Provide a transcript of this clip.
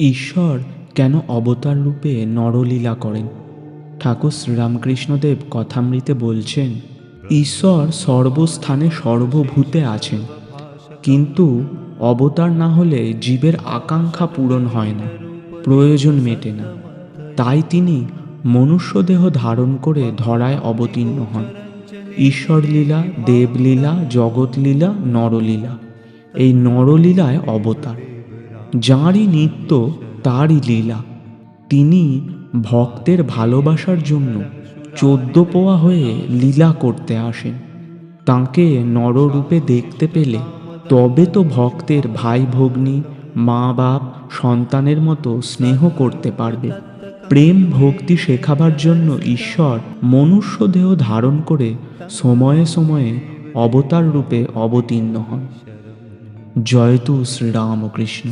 ঈশ্বর কেন অবতার রূপে নরলীলা করেন? ঠাকুর শ্রীরামকৃষ্ণদেব কথামৃতে বলছেন, ঈশ্বর সর্বস্থানে সর্বভূতে আছেন, কিন্তু অবতার না হলে জীবের আকাঙ্ক্ষা পূরণ হয় না, প্রয়োজন মেটে না। তাই তিনি মনুষ্যদেহ ধারণ করে ধরায় অবতীর্ণ হন। ঈশ্বরলীলা, দেবলীলা, জগৎলীলা, নরলীলা, এই নরলীলায় অবতার। যাঁরই নিত্য, তারই লীলা। তিনি ভক্তের ভালোবাসার জন্য চোদ্দ পোয়া হয়ে লীলা করতে আসেন। তাঁকে নররূপে দেখতে পেলে তবে তো ভক্তের ভাই ভগ্নী মা বাপ সন্তানের মতো স্নেহ করতে পারবে। প্রেম ভক্তি শেখাবার জন্য ঈশ্বর মনুষ্য দেহ ধারণ করে সময়ে সময়ে অবতার রূপে অবতীর্ণ হন। জয়তু শ্রীরামকৃষ্ণ